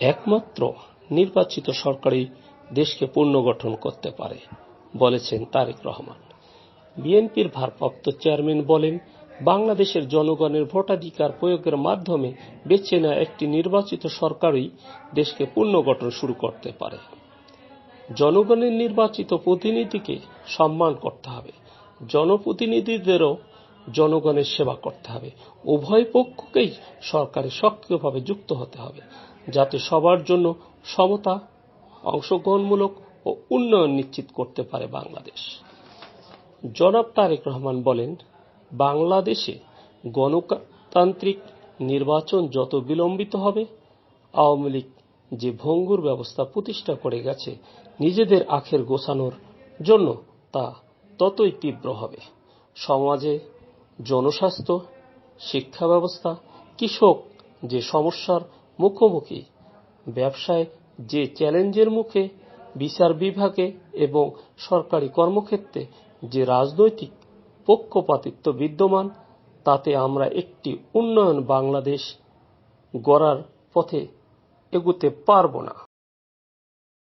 একমাত্র নির্বাচিত সরকারই দেশকে পুনর্গঠন করতে পারে, বলেছেন তারেক রহমান। বিএনপির ভারপ্রাপ্ত চেয়ারম্যান বলেন, বাংলাদেশের জনগণের ভোটাধিকার প্রয়োগের মাধ্যমে বেছে নেওয়া একটি নির্বাচিত সরকারই দেশকে পুনর্গঠন শুরু করতে পারে। জনগণের নির্বাচিত প্রতিনিধিকে সম্মান করতে হবে। জনপ্রতিনিধিদেরও জনগণের সেবা করতে হবে। উভয় পক্ষকেই সরকারে সক্রিয়ভাবে যুক্ত হতে হবে, যাতে সবার জন্য সমতা, অংশগ্রহণমূলক ও উন্নয়ন নিশ্চিত করতে পারে বাংলাদেশ। জনাব তারেক রহমান বলেন, বাংলাদেশে গণতান্ত্রিক নির্বাচন যত বিলম্বিত হবে, আওয়ামী লীগ যে ভঙ্গুর ব্যবস্থা প্রতিষ্ঠা করে গেছে, নিজেদের আখের গোছানোর জন্য তা ততই তীব্র হবে। সমাজে জনস্বাস্থ্য শিক্ষা ব্যবস্থা কৃষক যে সমস্যার মুখোমুখি, ব্যবসায় যে চ্যালেঞ্জের মুখে, বিচার বিভাগে এবং সরকারি কর্মক্ষেত্রে যে রাজনৈতিক পক্ষপাতিত্ব বিদ্যমান, তাতে আমরা একটি উন্নয়ন বাংলাদেশ গড়ার পথে এগুতে পারব না।